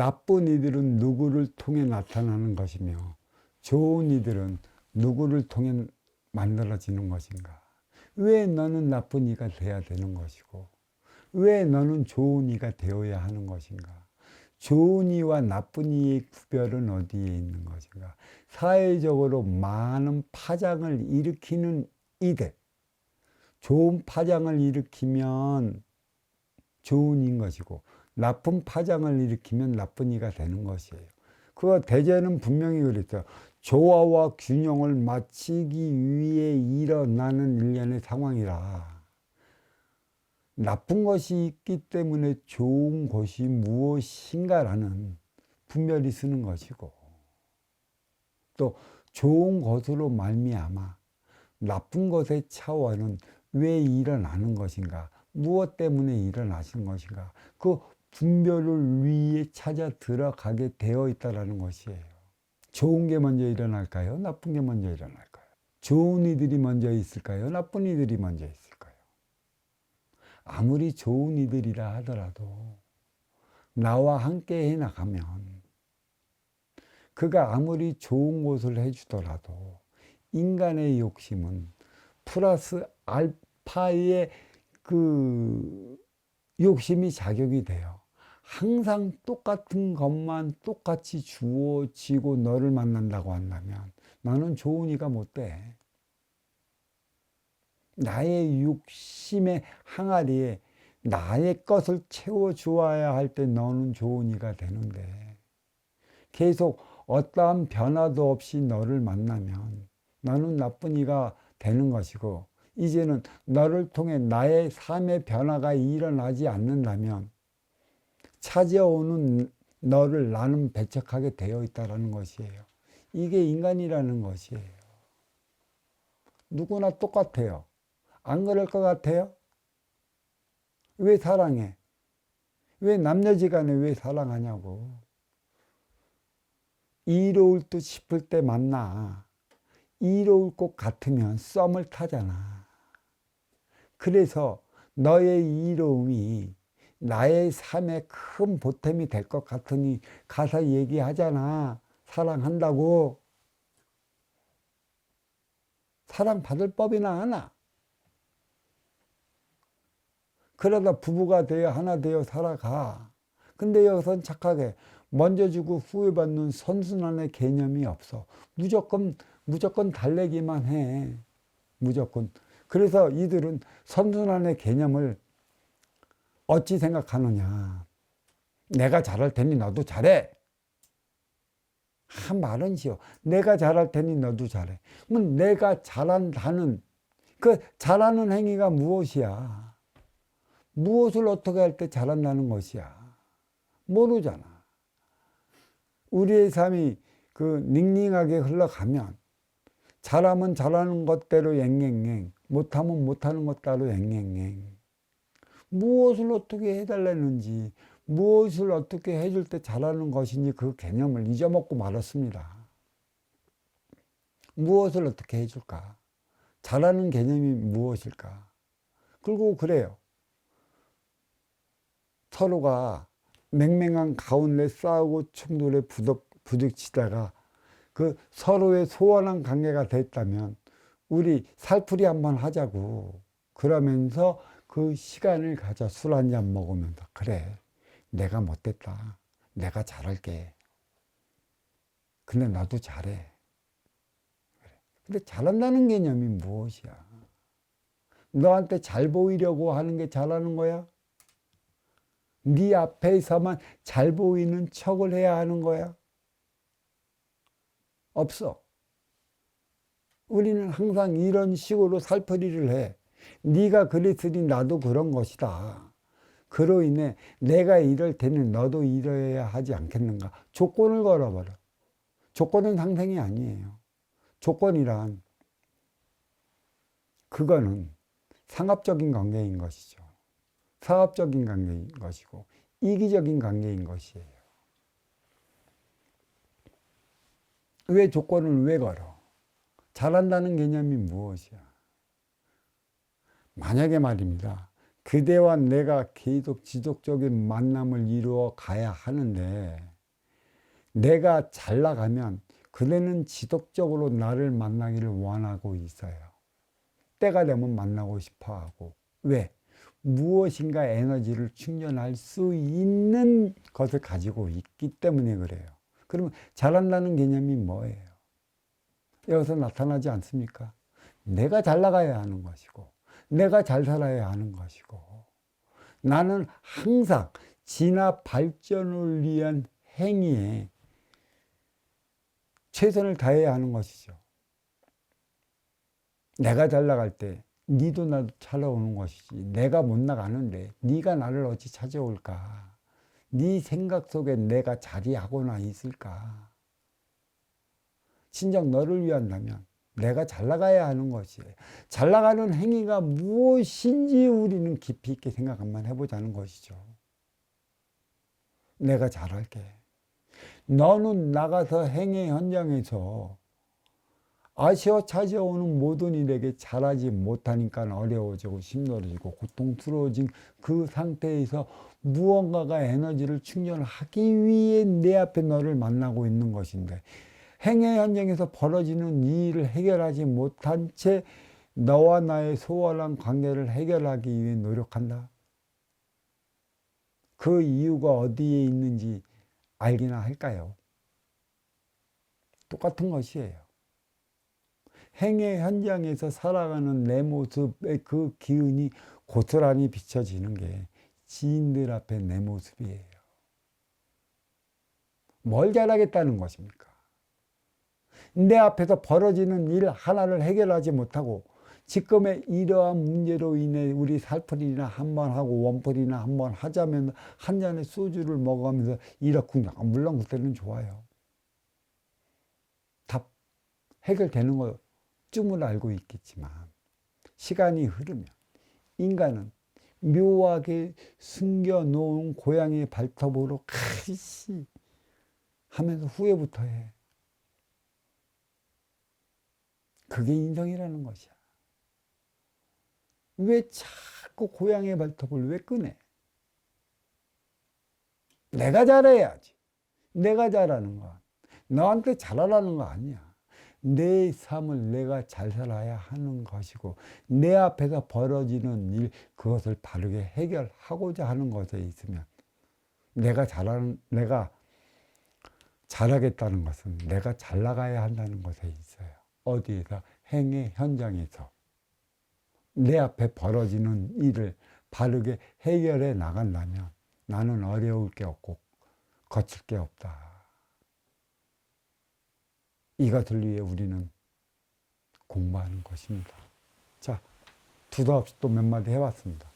나쁜 이들은 누구를 통해 나타나는 것이며 좋은 이들은 누구를 통해 만들어지는 것인가? 왜 너는 나쁜 이가 돼야 되는 것이고 왜 너는 좋은 이가 되어야 하는 것인가? 좋은 이와 나쁜 이의 구별은 어디에 있는 것인가? 사회적으로 많은 파장을 일으키는 이들. 좋은 파장을 일으키면 좋은 인 것이고 나쁜 파장을 일으키면 나쁜 이가 되는 것이에요. 그거 대제는 분명히 그랬어요. 조화와 균형을 맞추기 위해 일어나는 일련의 상황이라. 나쁜 것이 있기 때문에 좋은 것이 무엇인가라는 분별이 쓰는 것이고 또 좋은 것으로 말미암아 나쁜 것의 차원은 왜 일어나는 것인가 무엇 때문에 일어나신 것인가 그 분별을 위해 찾아 들어가게 되어 있다라는 것이에요. 좋은 게 먼저 일어날까요? 나쁜 게 먼저 일어날까요? 좋은 이들이 먼저 있을까요? 나쁜 이들이 먼저 있을까요? 아무리 좋은 이들이라 하더라도 나와 함께 해 나가면 그가 아무리 좋은 것을 해주더라도 인간의 욕심은 플러스 알파의 그 욕심이 작용이 돼요. 항상 똑같은 것만 똑같이 주어지고 너를 만난다고 한다면 나는 이가 못 돼. 나의 욕심의 항아리에 나의 것을 채워 주어야 할 때 너는 좋은 이가 되는데 계속 어떠한 변화도 없이 너를 만나면 너는 나쁜 이가 되는 것이고 이제는 너를 통해 나의 삶의 변화가 일어나지 않는다면 찾아오는 너를 나는 배척하게 되어 있다라는 것이에요. 이게 인간이라는 것이에요. 누구나 똑같아요. 안 그럴 것 같아요? 왜 사랑해? 왜 남녀지간에 왜 사랑하냐고. 이로울 듯 싶을 때 만나. 이로울 것 같으면 썸을 타잖아. 그래서 너의 이로움이 나의 삶에 큰 보탬이 될 것 같으니 가서 얘기하잖아. 사랑한다고. 사랑받을 법이나 하나. 그러다 부부가 되어 하나 되어 살아가. 근데 여기선 착하게 먼저 주고 후회 받는 선순환의 개념이 없어. 무조건 무조건 달래기만 해. 무조건. 그래서 이들은 선순환의 개념을 어찌 생각하느냐. 내가 잘할 테니 너도 잘해. 한 말은 시오. 내가 잘할 테니 너도 잘해. 그럼 내가 잘한다는 그 잘하는 행위가 무엇이야? 무엇을 어떻게 할 때 잘한다는 것이야? 모르잖아. 우리의 삶이 그 닝닝하게 흘러가면 잘하면 잘하는 것대로 앵앵앵 못하면 못하는 것대로 앵앵앵 무엇을 어떻게 해달라는지 무엇을 어떻게 해줄 때 잘하는 것인지 그 개념을 잊어먹고 말았습니다. 무엇을 어떻게 해줄까? 잘하는 개념이 무엇일까? 그리고 그래요. 서로가 맹맹한 가운데 싸우고 충돌에 부덕, 부딪히다가 그 서로의 소원한 관계가 됐다면 우리 살풀이 한번 하자고. 그러면서 그 시간을 가져 술 한 잔 먹으면서 그래 내가 못됐다. 내가 잘할게. 근데 나도 잘해. 근데 잘한다는 개념이 무엇이야? 너한테 잘 보이려고 하는 게 잘하는 거야? 네 앞에서만 잘 보이는 척을 해야 하는 거야? 없어. 우리는 항상 이런 식으로 살풀이를 해. 네가 그랬으니 나도 그런 것이다. 그로 인해 내가 이럴 때는 너도 이래야 하지 않겠는가. 조건을 걸어버려. 조건은 상생이 아니에요. 조건이란 그거는 상업적인 관계인 것이죠. 사업적인 관계인 것이고 이기적인 관계인 것이에요. 왜 조건을 왜 걸어? 잘한다는 개념이 무엇이야? 만약에 말입니다. 그대와 내가 계속 지속적인 만남을 이루어 가야 하는데 내가 잘 나가면 그대는 지속적으로 나를 만나기를 원하고 있어요. 때가 되면 만나고 싶어 하고. 왜? 무엇인가 에너지를 충전할 수 있는 것을 가지고 있기 때문에 그래요. 그러면 잘한다는 개념이 뭐예요? 여기서 나타나지 않습니까? 내가 잘 나가야 하는 것이고, 내가 잘 살아야 하는 것이고, 나는 항상 진화 발전을 위한 행위에 최선을 다해야 하는 것이죠. 내가 잘 나갈 때 니도 나도 찾아오는 것이지 내가 못 나가는데 네가 나를 어찌 찾아올까 네 생각 속에 내가 자리하거나 있을까 진정 너를 위한다면 내가 잘 나가야 하는 것이 잘 나가는 행위가 무엇인지 우리는 깊이 있게 생각 한번 해보자는 것이죠. 내가 잘할게. 너는 나가서 행위 현장에서 아쉬워 찾아오는 모든 일에게 잘하지 못하니까 어려워지고 힘들어지고 고통스러워진 그 상태에서 무언가가 에너지를 충전하기 위해 내 앞에 너를 만나고 있는 것인데 행위 현장에서 벌어지는 이 일을 해결하지 못한 채 너와 나의 소원한 관계를 해결하기 위해 노력한다. 그 이유가 어디에 있는지 알기나 할까요? 똑같은 것이에요. 행의 현장에서 살아가는 내 모습의 그 기운이 고스란히 비춰지는 게 지인들 앞에 내 모습이에요. 뭘 잘하겠다는 것입니까? 내 앞에서 벌어지는 일 하나를 해결하지 못하고 지금의 이러한 문제로 인해 우리 살풀이나 한 번 하고 원풀이나 한 번 하자면 한 잔의 소주를 먹으면서 이렇군요. 물론 그때는 좋아요. 답 해결되는 거 쯤을 알고 있겠지만 시간이 흐르면 인간은 묘하게 숨겨놓은 고양이 발톱으로 카시 하면서 후회부터 해. 그게 인성이라는 것이야. 왜 자꾸 고양이 발톱을 왜 꺼내? 내가 잘해야지. 내가 잘하는 건 너한테 잘하라는 거 아니야. 내 삶을 내가 잘 살아야 하는 것이고 내 앞에서 벌어지는 일 그것을 바르게 해결하고자 하는 것에 있으면 내가 잘하는 내가 잘하겠다는 것은 내가 잘 나가야 한다는 것에 있어요. 어디에서 행의 현장에서 내 앞에 벌어지는 일을 바르게 해결해 나간다면 나는 어려울 게 없고 거칠 게 없다. 이것을 위해 우리는 공부하는 것입니다. 자, 두도 없이 또 몇 마디 해봤습니다.